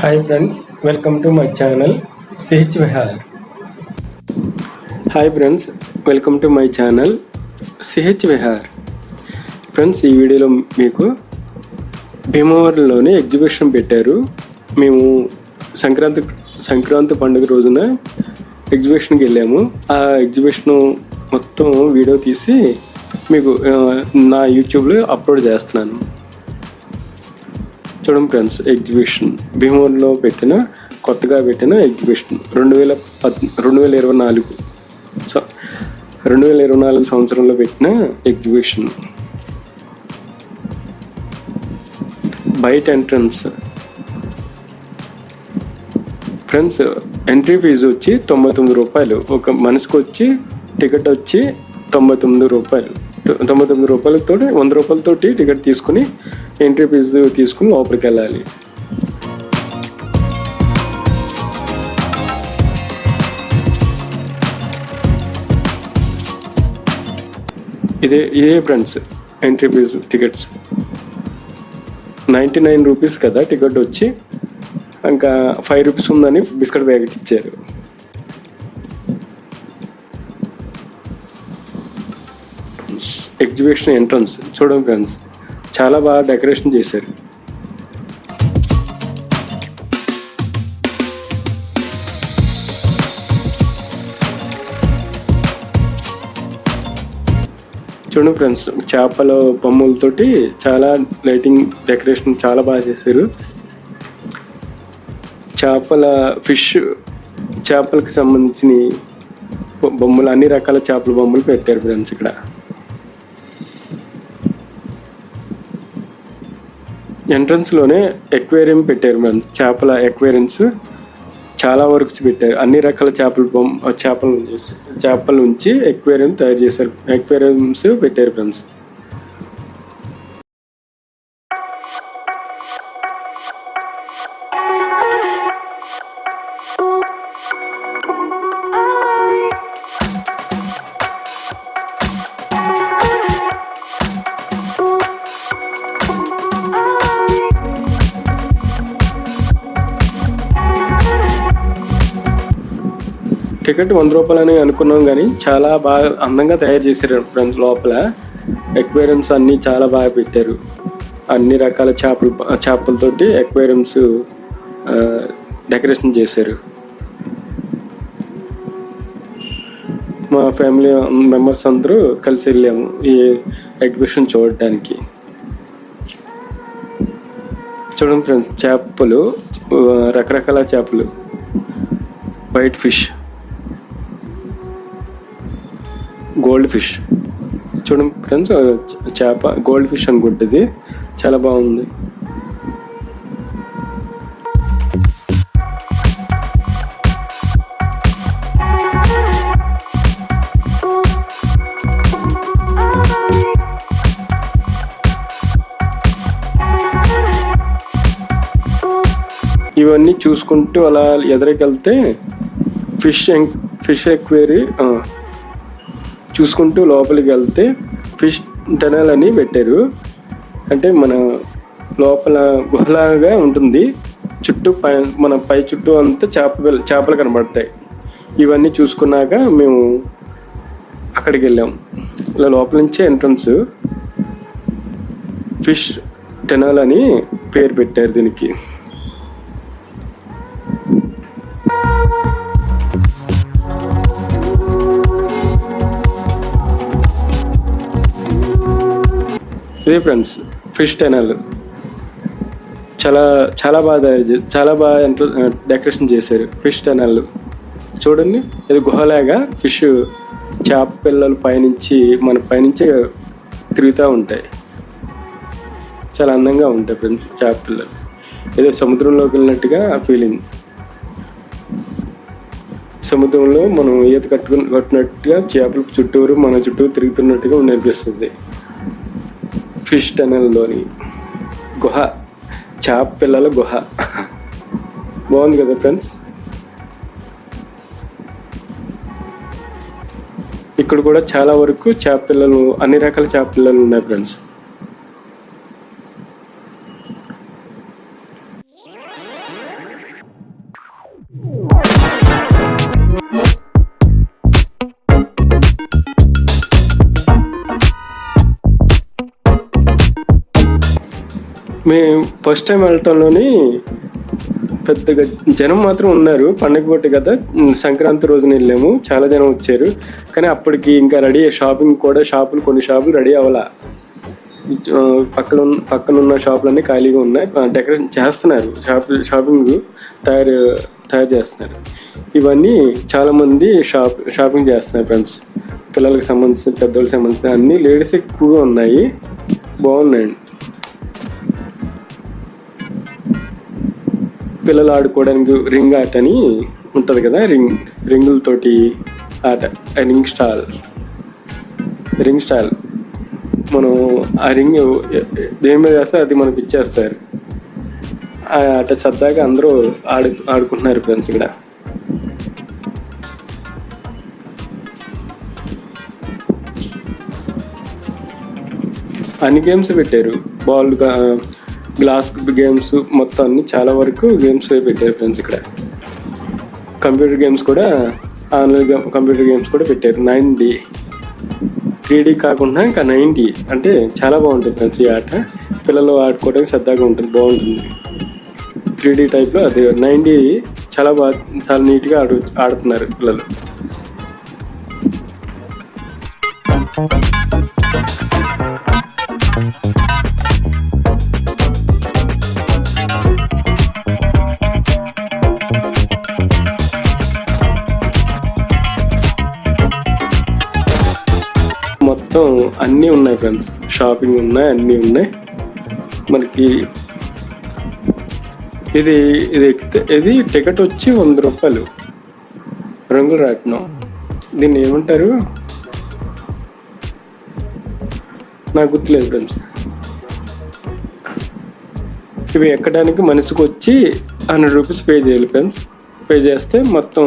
Hi friends welcome to my channel CH Vihar hi friends welcome to my channel CH Vihar friends ఈ వీడియోలో మీకు భీమవరంలోనే exhibition పెట్టారు. మేము సంక్రాంతి సంక్రాంతి పండుగ రోజున ఎగ్జిబిషన్కి వెళ్ళాము. ఆ ఎగ్జిబిషన్ మొత్తం వీడియో తీసి మీకు నా యూట్యూబ్లో అప్లోడ్ చేస్తున్నాను. చూడం ఫ్రెండ్స్ ఎగ్జిబిషన్. భీమవరంలో పెట్టిన కొత్తగా పెట్టిన ఎగ్జిబిషన్. రెండు వేల పద్ రెండు వేల ఇరవై నాలుగు. సో రెండు వేల ఇరవై నాలుగు సంవత్సరంలో పెట్టిన ఎగ్జిబిషన్. బయట ఎంట్రన్స్. ఫ్రెండ్స్ ఎంట్రీ ఫీజు వచ్చి తొంభై తొమ్మిది రూపాయలు. ఒక మనిషికి వచ్చి టికెట్ వచ్చి తొంభై తొమ్మిది రూపాయలు. తొ- తొంభై తొమ్మిది రూపాయలతో వంద రూపాయలతోటి టికెట్ తీసుకుని ఎంట్రీ ఫీజు తీసుకుని లోపలికి వెళ్ళాలి. ఇదే ఇదే friends entry fee tickets ninety nine rupees కదా టికెట్ వచ్చి ఇంకా ఫైవ్ రూపీస్ ఉందని బిస్కెట్ ప్యాకెట్ ఇచ్చారు. ఎగ్జిబిషన్ ఎంట్రన్స్ చూడండి ఫ్రెండ్స్ చాలా బాగా డెకరేషన్ చేశారు. చూడండి ఫ్రెండ్స్ చేపల బొమ్మలతోటి చాలా లైటింగ్ డెకరేషన్ చాలా బాగా చేశారు. చేపల ఫిష్ చేపలకు సంబంధించిన బొమ్మలు అన్ని రకాల చేపల బొమ్మలు పెట్టారు ఫ్రెండ్స్ ఇక్కడ. ఎంట్రన్స్లోనే ఎక్వేరియం పెట్టారు ఫ్రెండ్స్ చేపల ఎక్వేరియన్స్ చాలా వరకు పెట్టారు. అన్ని రకాల చేపల బొమ్మ చేపల చేపల నుంచి ఎక్వేరియం తయారు చేశారు. ఎక్వేరియమ్స్ పెట్టారు ఫ్రెండ్స్. టికెట్ వంద రూపాయలని అనుకున్నాం కానీ చాలా బాగా అందంగా తయారు చేశారు ఫ్రెండ్స్ లోపల. ఎక్వేరియమ్స్ అన్ని చాలా బాగా పెట్టారు. అన్ని రకాల చేపలు చేపలతోటి ఎక్వేరియమ్స్ డెకరేషన్ చేశారు. మా ఫ్యామిలీ మెంబర్స్ అందరూ కలిసి వెళ్ళాము ఈ ఎగ్జిబిషన్ చూడటానికి. చూడండి ఫ్రెండ్స్ చేపలు రకరకాల చేపలు. వైట్ ఫిష్ గోల్డ్ ఫిష్ చూడండి ఫ్రెండ్స్ చేప గోల్డ్ ఫిష్ అనుకుంటుంది. చాలా బాగుంది. ఇవన్నీ చూసుకుంటూ అలా ఎదురుకెళ్తే ఫిష్ ఫిష్ ఎక్వేరీ చూసుకుంటూ లోపలికి వెళ్తే ఫిష్ టనల్ అని పెట్టారు. అంటే మన లోపల గుహలాగా ఉంటుంది. చుట్టూ పై మన పై చుట్టూ అంతా చేప చేపలు కనబడతాయి. ఇవన్నీ చూసుకున్నాక మేము అక్కడికి వెళ్ళాం. ఇలా లోపల నుంచే ఎంట్రన్స్ ఫిష్ టెనల్ అని పేరు పెట్టారు దీనికి. ఇదే ఫ్రెండ్స్ ఫిష్ టెనల్ చాలా చాలా బాగా తయారు చాలా బాగా డెకరేషన్ చేశారు ఫిష్ టెనల్ చూడండి ఇది గుహలాగా ఫిష్ చేప పిల్లలు పైనుంచి మన పైనుంచి తిరుగుతూ ఉంటాయి. చాలా అందంగా ఉంటాయి ఫ్రెండ్స్ చేప పిల్లలు. ఏదో సముద్రంలోకి వెళ్ళినట్టుగా ఆ ఫీలింగ్ సముద్రంలో మనం ఈత కట్టుకుని కట్టినట్టుగా చేపలు చుట్టూరు మన చుట్టూ తిరుగుతున్నట్టుగా అనిపిస్తుంది. ఫిష్ టనల్లోని గుహ చేప పిల్లల గుహ. బాగుంది కదా ఫ్రెండ్స్? ఇక్కడ కూడా చాలా వరకు చేప పిల్లలు అన్ని రకాల చేప పిల్లలు ఉన్నాయి ఫ్రెండ్స్. మేము ఫస్ట్ టైం వెళ్ళటంలోని పెద్దగా జనం మాత్రం ఉన్నారు. పండగ పూట కదా సంక్రాంతి రోజున వెళ్ళాము. చాలా జనం వచ్చారు. కానీ అప్పటికి ఇంకా రెడీ షాపింగ్ కూడా షాపులు కొన్ని షాపులు రెడీ అవ్వాల. పక్కన ఉన్న పక్కన ఉన్న షాపులన్నీ ఖాళీగా ఉన్నాయి. డెకరేషన్ చేస్తున్నారు. షాప్ షాపింగ్ తయారు తయారు చేస్తున్నారు. ఇవన్నీ చాలామంది షాప్ షాపింగ్ చేస్తున్నారు ఫ్రెండ్స్. పిల్లలకు సంబంధించిన పెద్దోళ్ళకి సంబంధించిన అన్ని లేడీస్ ఎక్కువగా ఉన్నాయి. బాగున్నాయండి. పిల్లలు ఆడుకోవడానికి రింగ్ ఆట అని ఉంటుంది కదా రింగ్ రింగులతోటి ఆట ఆ రింగ్ స్టాల్. Ring stall. మనం ఆ రింగ్ దేని మీద వేస్తే అది మనకి ఇచ్చేస్తారు. ఆ ఆట సరదాగా అందరూ ఆడు ఆడుకుంటున్నారు ఫ్రెండ్స్ ఇక్కడ. అన్ని గేమ్స్ పెట్టారు. బాల్ గ్లాస్ గేమ్స్ మొత్తం అన్ని చాలా వరకు గేమ్స్ పెట్టారు ఫ్రెండ్స్ ఇక్కడ. కంప్యూటర్ గేమ్స్ కూడా ఆన్లైన్ గేమ్ కంప్యూటర్ గేమ్స్ కూడా పెట్టారు. నైన్ డి త్రీ డి కాకుండా ఇంకా నైన్ డి అంటే చాలా బాగుంటుంది ఫ్రెండ్స్ ఈ ఆట. పిల్లలు ఆడుకోవడానికి సరదాగా ఉంటుంది బాగుంటుంది. త్రీ డి టైప్లో అది నైన్ డి చాలా బాగా చాలా నీట్గా ఆడు ఆడుతున్నారు పిల్లలు. మొత్తం అన్నీ ఉన్నాయి ఫ్రెండ్స్ షాపింగ్ ఉన్నాయి అన్నీ ఉన్నాయి. మనకి ఇది ఇది ఎక్కితే ఇది టికెట్ వచ్చి వంద రూపాయలు. రంగులు రాట్నం. దీన్ని ఏమంటారు? నాకు గుర్తులేదు ఫ్రెండ్స్ ఇవి ఎక్కడానికి మనిషికి వచ్చి హండ్రెడ్ రూపీస్ పే చేయాలి ఫ్రెండ్స్ పే చేస్తే మొత్తం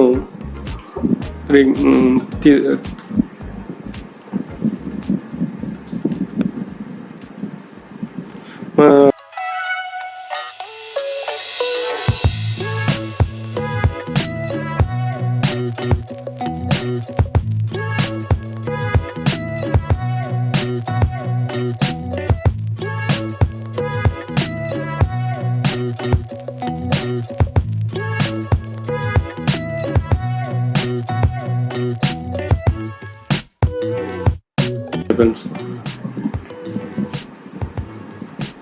ఫ్రెండ్స్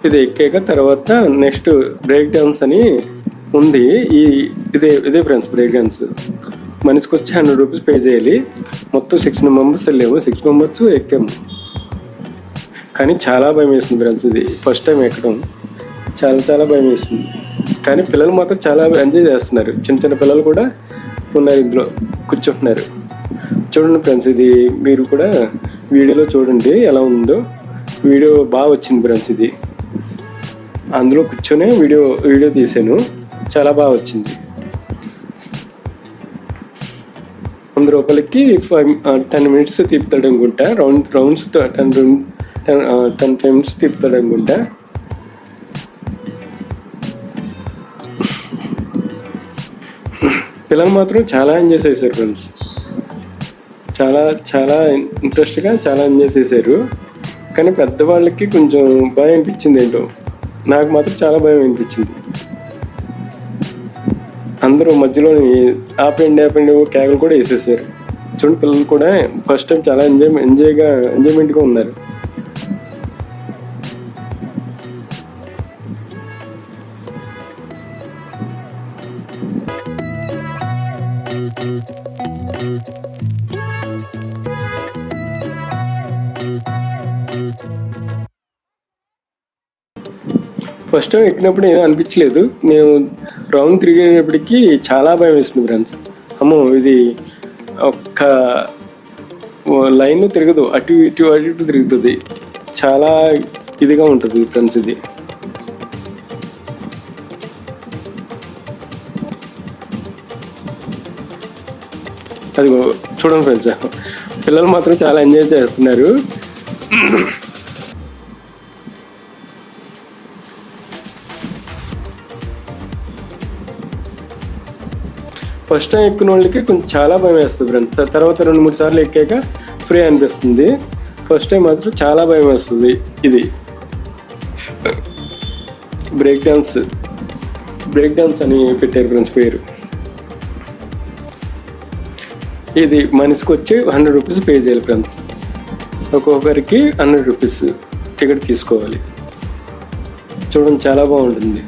ఇది ఎక్కాక తర్వాత నెక్స్ట్ బ్రేక్ డాన్స్ అని ఉంది. ఈ ఇదే ఇదే ఫ్రెండ్స్ బ్రేక్ డాన్స్. మనిషికి వచ్చి హండ్రెడ్ రూపీస్ పే చేయాలి. మొత్తం సిక్స్ మెంబర్స్ వెళ్ళాము సిక్స్ మెంబర్స్ ఎక్కాము కానీ చాలా భయం వేసింది ఫ్రెండ్స్ ఇది. ఫస్ట్ టైం ఎక్కడం. చాలా చాలా భయం వేసింది. కానీ పిల్లలు మాత్రం చాలా ఎంజాయ్ చేస్తున్నారు. చిన్న చిన్న పిల్లలు కూడా ఉన్నారు ఇందులో. కూర్చుంటున్నారు. చూడండి ఫ్రెండ్స్ ఇది. మీరు కూడా వీడియోలో చూడండి ఎలా ఉందో. వీడియో బాగా వచ్చింది ఫ్రెండ్స్ ఇది. అందులో కూర్చొని వీడియో వీడియో తీశాను చాలా బాగా వచ్చింది. వంద రూపాయలకి ఫైవ్ టెన్ మినిట్స్ తిప్పుతాడు అనుకుంటా. Round rounds ten round ten ten times తిప్పుతాడు అనుకుంటా. పిల్లలు మాత్రం చాలా ఎంజాయ్ చేశారు ఫ్రెండ్స్. చాలా చాలా ఇంట్రెస్ట్గా చాలా ఎంజాయ్ చేశారు. కానీ పెద్దవాళ్ళకి కొంచెం భయం అనిపించింది ఏంటో. నాకు మాత్రం చాలా భయం అనిపించింది. అందరూ మధ్యలో ఆపండి ఆపండి కేకలు కూడా వేసేసారు. చూడండి పిల్లలు కూడా ఫస్ట్ టైం చాలా ఎంజాయ్ ఎంజాయ్గా ఎంజాయ్మెంట్గా ఉన్నారు. ఫస్ట్ టైం ఎక్కినప్పుడు ఏం అనిపించలేదు. మేము రౌండ్ తిరిగేటప్పటికి చాలా భయం వేస్తుంది ఫ్రెండ్స్ అమ్మో ఇది ఒక్క లైన్ తిరగదు. అటు ఇటు అటు ఇటు తిరుగుతుంది. చాలా ఇదిగా ఉంటుంది ఫ్రెండ్స్ ఇది. అది చూడండి ఫ్రెండ్స్ పిల్లలు మాత్రం చాలా ఎంజాయ్ చేస్తున్నారు. ఫస్ట్ టైం ఎక్కిన వాళ్ళకి కొంచెం చాలా భయం వేస్తుంది ఫ్రెండ్స్ తర్వాత రెండు మూడు సార్లు ఎక్కాక ఫ్రీ అనిపిస్తుంది. ఫస్ట్ టైం మాత్రం చాలా భయం వేస్తుంది ఇది. బ్రేక్ డాన్స్ బ్రేక్ డాన్స్ అని పెట్టారు ఫ్రెండ్స్ పేరు. ఇది మనిషికి వచ్చి హండ్రెడ్ రూపీస్ పే చేయాలి ఫ్రెండ్స్ ఒక్కొక్కరికి హండ్రెడ్ రూపీస్ టికెట్ తీసుకోవాలి. చూడండి చాలా బాగుంటుంది.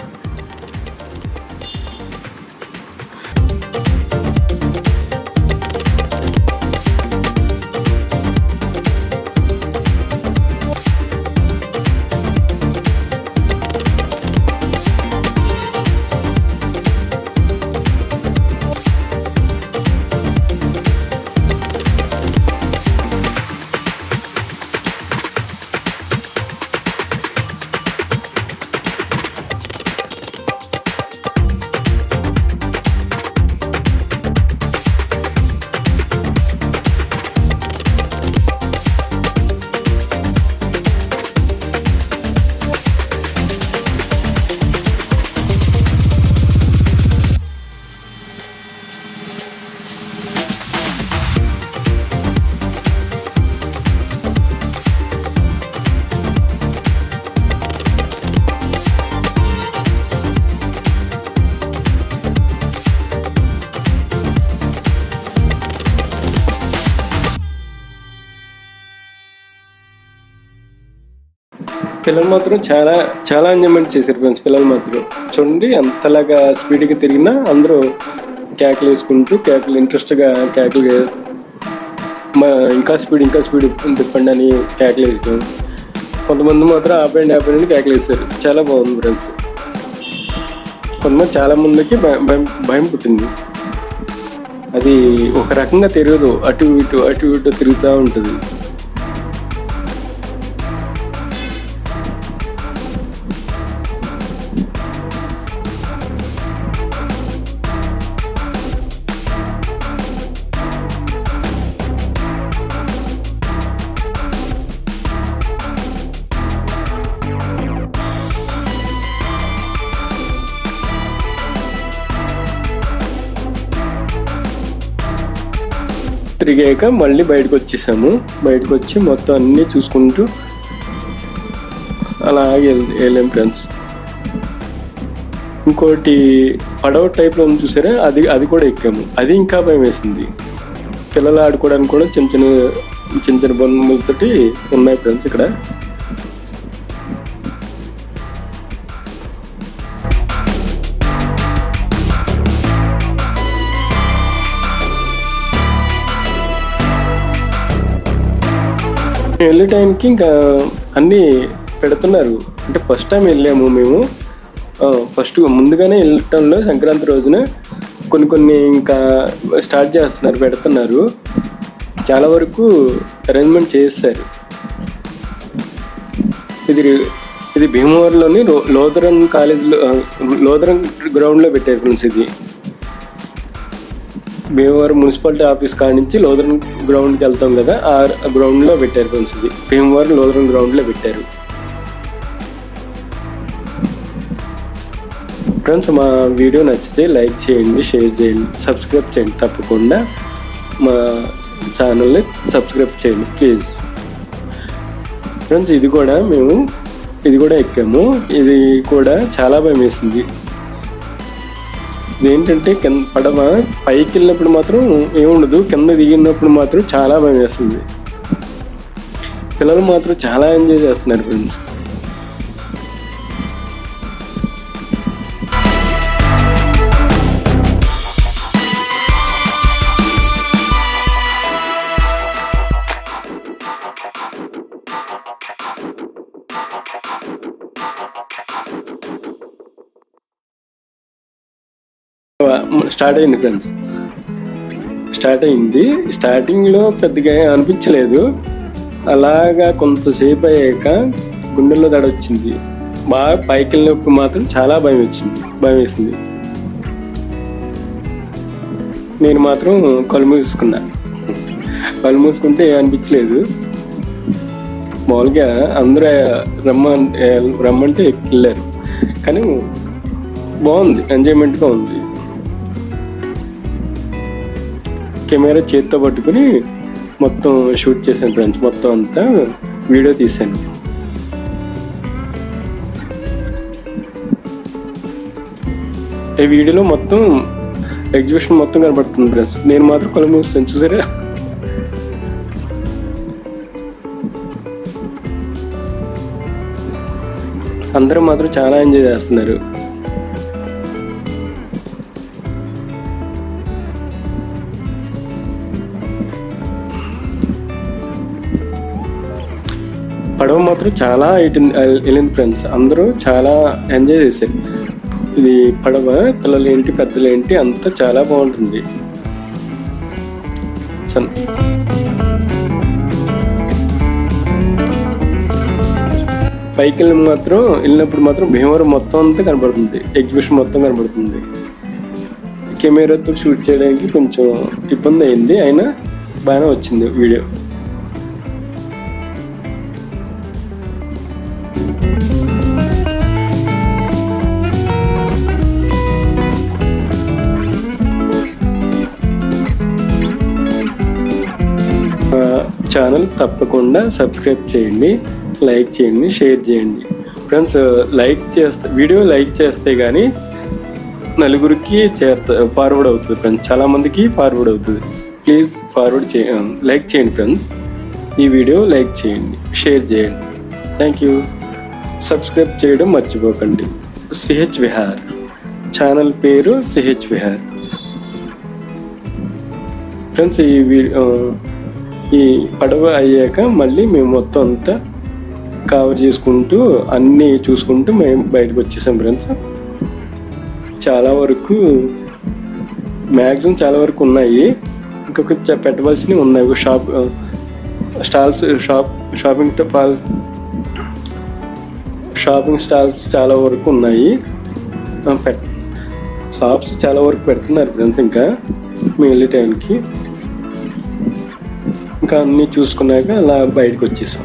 పిల్లలు మాత్రం చాలా చాలా ఎంజాయ్మెంట్ చేశారు ఫ్రెండ్స్ పిల్లలు మాత్రం. చూడండి అంతలాగా స్పీడ్గా తిరిగినా అందరూ కేకలు వేసుకుంటూ కేకలు ఇంట్రెస్ట్గా కేకలు మా ఇంకా స్పీడ్ ఇంకా స్పీడ్ తిప్పండి అని కేకలు వేసుకో కొంతమంది మాత్రం ఆపండి ఆపండి అని కేకలు వేస్తారు. చాలా బాగుంది ఫ్రెండ్స్. కొంతమంది చాలా మందికి భయం భయం పుట్టింది. అది ఒక రకంగా తిరగదు అటు ఇటు అటు ఇటు తిరుగుతూ ఉంటుంది. తిరిగాక మళ్ళీ బయటకు వచ్చేసాము బయటకు వచ్చి మొత్తం అన్నీ చూసుకుంటూ అలాగే వెళ్ళాం ఫ్రెండ్స్ ఇంకోటి పడవ టైప్లో ఉంది చూసారా? అది అది కూడా ఎక్కాము. అది ఇంకా భయం వేసింది. పిల్లలు ఆడుకోవడానికి కూడా చిన్న చిన్న చిన్న చిన్న బొమ్మలతోటి ఉన్నాయి ఫ్రెండ్స్ ఇక్కడ. వెళ్ళే టైంకి ఇంకా అన్నీ పెడుతున్నారు. అంటే ఫస్ట్ టైం వెళ్ళాము మేము. ఫస్ట్ ముందుగానే వెళ్ళటంలో సంక్రాంతి రోజున కొన్ని కొన్ని ఇంకా స్టార్ట్ చేస్తున్నారు పెడుతున్నారు. చాలా వరకు అరేంజ్మెంట్ చేస్తారు ఇది ఇది భీమవరంలోని లో- కాలేజీలో లోదరం గ్రౌండ్లో పెట్టారు ఫ్రెండ్స్ ఇది. భీమవరం మున్సిపాలిటీ ఆఫీస్ కాడ నుంచి లోదరన్ గ్రౌండ్కి వెళ్తాం కదా ఆ గ్రౌండ్లో పెట్టారు కొంచెం భీమవరం లోదరన్ గ్రౌండ్లో పెట్టారు. ఫ్రెండ్స్ మా వీడియో నచ్చితే లైక్ చేయండి షేర్ చేయండి సబ్స్క్రైబ్ చేయండి తప్పకుండా. మా ఛానల్ని సబ్స్క్రైబ్ చేయండి ప్లీజ్ ఫ్రెండ్స్ ఇది కూడా మేము ఇది కూడా ఎక్కాము. ఇది కూడా చాలా భయం వేసింది. ఇదేంటంటే కింద పడవ పైకి వెళ్ళినప్పుడు మాత్రం ఏముండదు కింద దిగినప్పుడు మాత్రం చాలా భయం వేస్తుంది. పిల్లలు మాత్రం చాలా ఎంజాయ్ చేస్తున్నారు ఫ్రెండ్స్ స్టార్ట్ అయింది ఫ్రెండ్స్. స్టార్ట్ అయింది. స్టార్టింగ్లో పెద్దగా అనిపించలేదు. అలాగా కొంతసేపు అయ్యాక గుండెల్లో దడ వచ్చింది. బాగా పైకి వెళ్ళినప్పుడు మాత్రం చాలా భయం వచ్చింది. భయం వేసింది. నేను మాత్రం కళ్ళు మూసుకున్నా. కళ్ళు మూసుకుంటే ఏం అనిపించలేదు. మామూలుగా అందరూ రమ్మ రమ్మంటే వెళ్ళారు. కానీ బాగుంది. ఎంజాయ్మెంట్గా ఉంది. కెమెరా చేతితో పట్టుకుని మొత్తం షూట్ చేశాను ఫ్రెండ్స్. మొత్తం అంతా వీడియో తీశాను. ఈ వీడియోలో మొత్తం ఎగ్జిబిషన్ మొత్తం కనబడుతుంది ఫ్రెండ్స్. నేను మాత్రం కళ్ళు మూస్తాను చూసారా? అందరూ మాత్రం చాలా ఎంజాయ్ చేస్తున్నారు. పడవ మాత్రం చాలా ఇటు- వెళ్ళింది ఫ్రెండ్స్ అందరూ చాలా ఎంజాయ్ చేశారు. ఇది పడవ పిల్లలు ఏంటి పెద్దలు ఏంటి అంతా చాలా బాగుంటుంది. సన్. పైకి వెళ్ళి మాత్రం వెళ్ళినప్పుడు మాత్రం భీమవరం మొత్తం అంతా కనబడుతుంది. ఎగ్జిబిషన్ మొత్తం కనబడుతుంది. కెమెరాతో షూట్ చేయడానికి కొంచెం ఇబ్బంది అయింది. అయినా బాగానే వచ్చింది వీడియో ఛానల్ తప్పకుండా సబ్స్క్రైబ్ చేయండి లైక్ చేయండి షేర్ చేయండి. ఫ్రెండ్స్ లైక్ చేస్తే వీడియో లైక్ చేస్తే కానీ నలుగురికి చేరుత ఫార్వర్డ్ అవుతుంది ఫ్రెండ్స్ చాలామందికి ఫార్వర్డ్ అవుతుంది. ప్లీజ్ ఫార్వర్డ్ చే um, లైక్ చేయండి ఫ్రెండ్స్ ఈ వీడియో లైక్ చేయండి షేర్ చేయండి. థ్యాంక్ యూ సబ్స్క్రైబ్ చేయడం మర్చిపోకండి. సిహెచ్ విహార్ ఛానల్ పేరు సిహెచ్ విహార్ ఫ్రెండ్స్ ఈ వీడియో uh, ఈ పడవ అయ్యాక మళ్ళీ మేము మొత్తం అంతా కవర్ చేసుకుంటూ అన్నీ చూసుకుంటూ మేము బయటకు వచ్చేసాం ఫ్రెండ్స్ చాలా వరకు మ్యాక్సిమం చాలా వరకు ఉన్నాయి. ఇంకొక పెట్టవలసినవి ఉన్నాయి. ఒక షాప్ స్టాల్స్ షాప్ షాపింగ్ పాల్ షాపింగ్ స్టాల్స్ చాలా వరకు ఉన్నాయి. పెట్ షాప్స్ చాలా వరకు పెడుతున్నారు ఫ్రెండ్స్ ఇంకా మేము వెళ్ళే టైంకి ఇంకా అన్నీ చూసుకున్నాక అలా బయటకు వచ్చేసాం.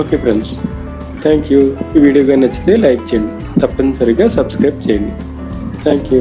ఓకే ఫ్రెండ్స్ థ్యాంక్ యూ ఈ వీడియో కానీ నచ్చితే లైక్ చేయండి. తప్పనిసరిగా సబ్స్క్రైబ్ చేయండి. Thank you